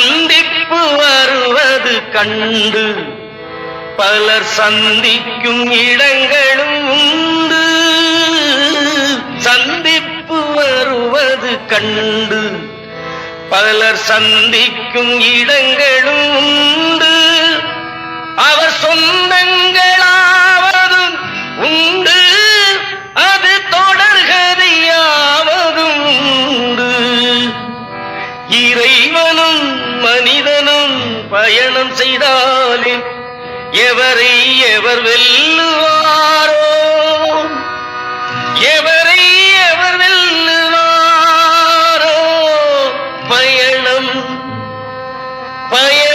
சந்திப்பு வருவது கண்டு பலர் சந்திக்கும் இடங்களும் உண்டு. சந்திப்பு வருவது கண்டு பலர் சந்திக்கும் இடங்களும் உண்டு. அவர் சொந்தங்களாவதும் உண்டு. அது தொடர்கதையாவதும் உண்டு. இறைவனும் மனிதனும் பயணம் செய்தாலே எவரை எவர் வெல்லுவாரோ? எவரை எவர் வெல்லுவாரோ? பயணம் பயணம்